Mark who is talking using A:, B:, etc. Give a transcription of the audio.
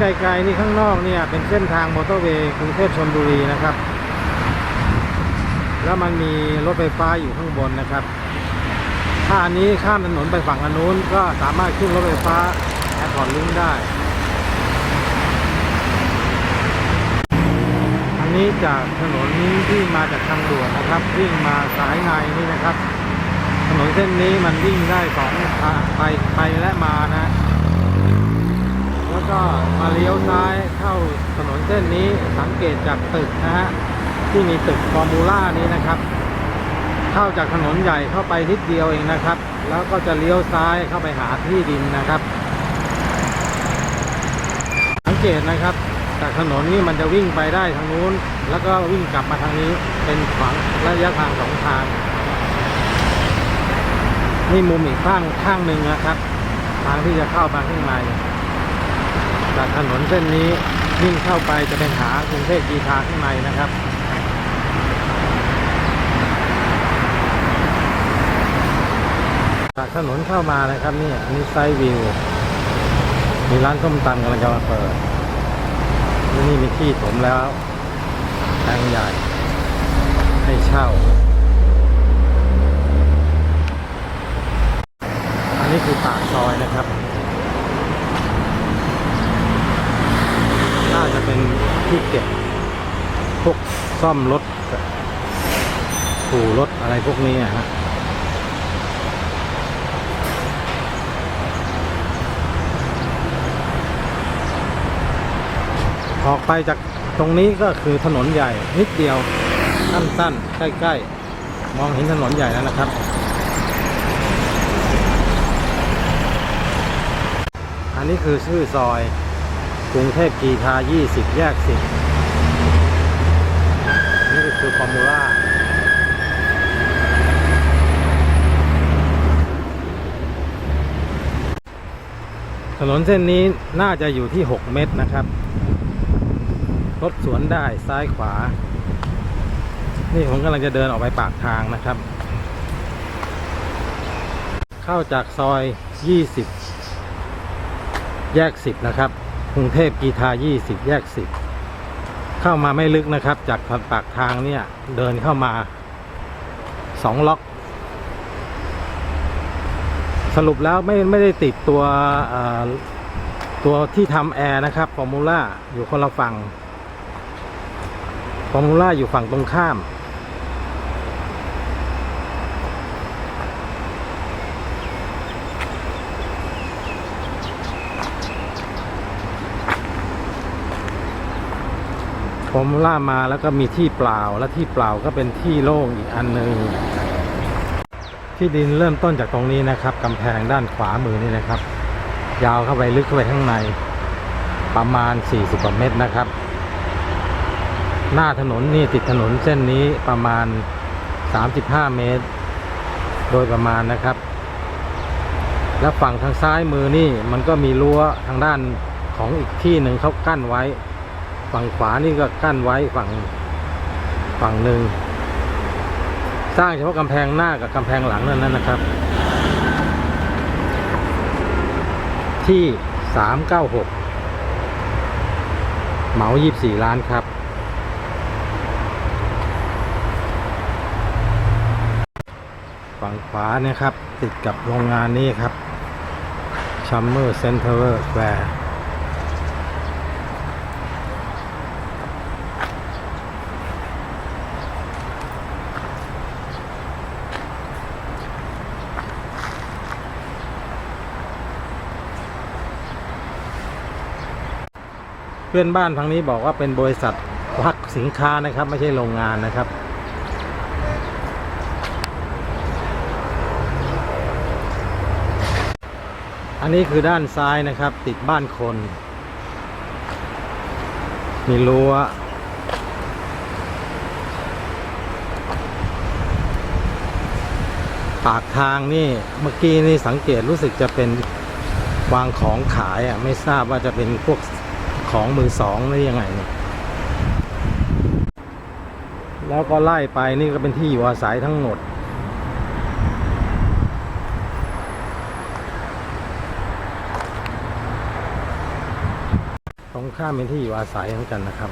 A: ไกลๆนี่ข้างนอกเนี่ยเป็นเส้นทางมอเตอร์เวย์กรุงเทพชลบุรีนะครับ แล้วมันมีรถไฟฟ้าอยู่ข้างบนนะครับ ถ้าอันนี้ข้ามถนนไปฝั่งอนนุนก็สามารถขึ้นรถไฟฟ้าแอร์พอร์ตลิงได้ อันนี้จากถนนที่มาจากทางด่วนนะครับวิ่งมาสายในนี่นะครับ ถนนเส้นนี้มันวิ่งได้สองทางไปไปและมานะ ก็มาเลี้ยวซ้ายเข้าถนนเส้นนี้สังเกตจากตึกนะฮะที่มีตึกฟอร์มูล่านี้นะครับ เข้าจากถนนใหญ่เข้าไปนิดเดียวเองนะครับ แล้วก็จะเลี้ยวซ้ายเข้าไปหาที่ดินนะครับ สังเกตนะครับ จากถนนนี้มันจะวิ่งไปได้ทางนู้น แล้วก็วิ่งกลับมาทางนี้เป็นฝังระยะทางสองทางนี่มุมอีกข้างข้างหนึ่งนะครับ ทางที่จะเข้ามาข้างใน จากถนนเส้นนี้วิ่งเข้าไปจะเป็นหากรุงเทพกีทาข้างในนะครับ จากถนนเข้ามานะครับนี่นนี้ไซด์วิว มีร้านส้มตำกำลังจะมาเปิดที่นี่มีที่ถมแล้วแปลงใหญ่ ให้เช่า อันนี้คือปากซอยนะครับ น่าจะเป็น ที่เก็บพวกซ่อมรถถูรถอะไรพวกนี้อะฮะออกไปจากตรงนี้ก็คือถนนใหญ่นิดเดียวสั้นๆใกล้ๆ มองเห็นถนนใหญ่แล้วนะครับ อันนี้คือชื่อซอย กรุงเทพกีทา 20 แยก 10 นี่ก็คือฟอร์มูล่าถนนเส้นนี้น่าจะอยู่ที่ 6 เมตรนะครับ รถสวนได้ซ้ายขวา นี่ผมกำลังจะเดินออกไปปากทางนะครับ เข้าจากซอย 20 แยก 10 นะครับ กรุงเทพกีทา 20 แยก 10 เข้ามาไม่ลึกนะครับ จากปากทางเนี่ยเดินเข้ามา2ล็อก สรุปแล้วไม่ไม่ได้ติดตัวตัวที่ทำแอร์นะครับฟอร์มูล่าอยู่คนละฝั่งฟอร์มูล่าอยู่ฝั่งตรงข้าม ฟอร์มูล่ามาแล้วก็มีที่เปล่าและที่เปล่าก็เป็นที่โล่งอีกอันหนึ่งที่ดินเริ่มต้นจากตรงนี้นะครับกำแพงด้านขวามือนี่นะครับ ยาวเข้าไปลึกเข้าไปข้างในประมาณ 40กว่าเมตรนะครับ หน้าถนนนี่ติดถนนเส้นนี้ประมาณ 35 เมตร โดยประมาณนะครับ และฝั่งทางซ้ายมือนี่มันก็มีรั้วทางด้านของอีกที่หนึ่งเขากั้นไว้ ฝั่งขวานี่ก็กั้นไว้ฝั่งฝั่งหนึ่งสร้างเฉพาะกำแพงหน้ากับกำแพงหลังนั่นนะนะครับ ที่396เหมา24ล้านครับ ฝั่งขวาเนี่ยครับ ติดกับโรงงานนี้ครับชัมเมอร์เซ็นเตอร์แวร์ เพื่อนบ้านทางนี้บอกว่าเป็นบริษัทพักสินค้านะครับ ไม่ใช่โรงงานนะครับ อันนี้คือด้านซ้ายนะครับ ติดบ้านคน มีรั้วปากทางนี่เมื่อกี้นี่สังเกตรู้สึกจะเป็นวางของขายอะไม่ทราบว่าจะเป็นพวก ของมือสองหรือยังไงเนี่ยแล้วก็ไล่ไปนี่ก็เป็นที่อยู่อาศัยทั้งหมดตตรงข้ามเป็นที่อยู่อาศัยเหมือนกันนะครับ